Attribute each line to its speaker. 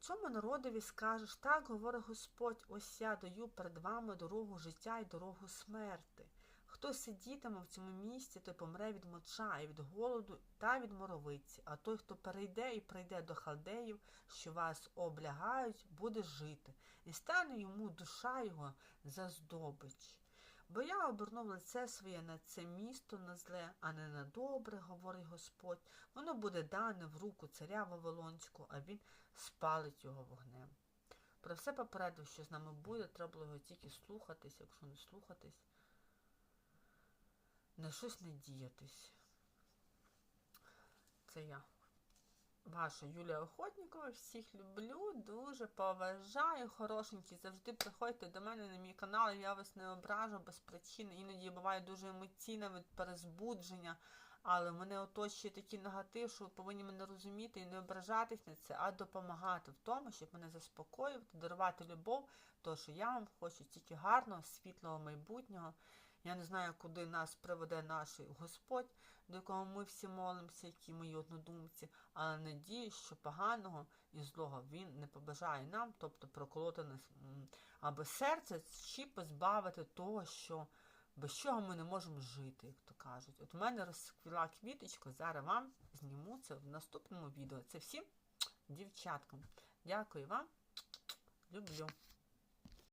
Speaker 1: чому народові скажеш, так говорить Господь, ось я даю перед вами дорогу життя і дорогу смерти. Хто сидітиме в цьому місці, той помре від моча і від голоду та від моровиці, а той, хто перейде і прийде до халдеїв, що вас облягають, буде жити, і стане йому душа його за здобич. Бо я обернув лице своє на це місто на зле, а не на добре, говорить Господь. Воно буде дане в руку царя Вавилонського, а він спалить його вогнем. Про все попередив, що з нами буде, треба було його тільки слухатись, якщо не слухатись, на щось не діятись. Це я. Ваша Юлія Охотнікова, всіх люблю, дуже поважаю, хорошенькі. Завжди приходьте до мене на мій канал, я вас не ображу без причини. Іноді буває дуже емоційна від перезбудження, але мене оточує такий негатив, що ви повинні мене розуміти і не ображатись на це, а допомагати в тому, щоб мене заспокоювати, дарувати любов, тому що я вам хочу тільки гарного, світлого майбутнього. Я не знаю, куди нас приведе наш Господь, до якого ми всі молимося, які мої однодумці, але надіюсь, що поганого і злого він не побажає нам, тобто проколоти нас, м, аби серце чи позбавити того, що без чого ми не можемо жити, як то кажуть. От у мене розквіла квіточка, зараз вам зніму це в наступному відео. Це всім дівчаткам. Дякую вам. Люблю.